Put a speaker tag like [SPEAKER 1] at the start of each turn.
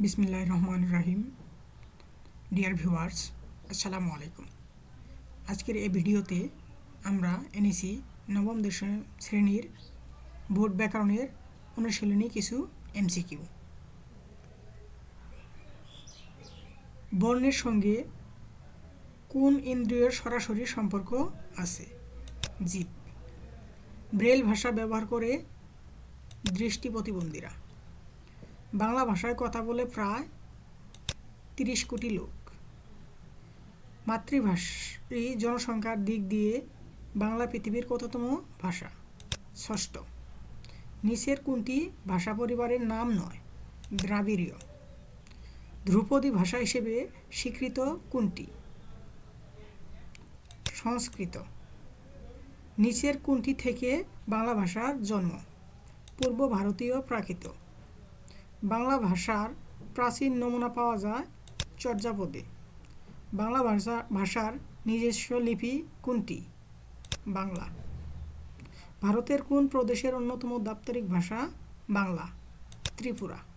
[SPEAKER 1] বিসমিল্লাহ রহমান রাহিম dear viewers আসসালামু আলাইকুম আজকের এই ভিডিওতে আমরা এনেছি নবম দশম শ্রেণির বোর্ড ব্যাকরণের অনুশীলনী কিছু এমসিকিউ বর্ণের সঙ্গে কোন ইন্দ্রিয়ের সরাসরি সম্পর্ক আছে? জীব ব্রেল ভাষা ব্যবহার করে দৃষ্টি প্রতিবন্ধীরা। বাংলা ভাষায় কথা বলে প্রায় তিরিশ কোটি লোক। মাতৃভাষী জনসংখ্যার দিক দিয়ে বাংলা পৃথিবীর কততম ভাষা? ষষ্ঠ। নিচের কোনটি ভাষা পরিবারের নাম নয়, দ্রাবিড়ীয়। ধ্রুপদী ভাষা হিসেবে স্বীকৃত কোনটি? সংস্কৃত। নিচের কোনটি থেকে বাংলা ভাষার জন্ম? পূর্ব ভারতীয় প্রাকৃত। বাংলা ভাষার প্রাচীন নমুনা পাওয়া যায় চর্যাপদে। বাংলা ভাষা, ভাষার নিজস্ব লিপি কোনটি? বাংলা। ভারতের কোন প্রদেশের অন্যতম দাপ্তরিক ভাষা? বাংলা। ত্রিপুরা।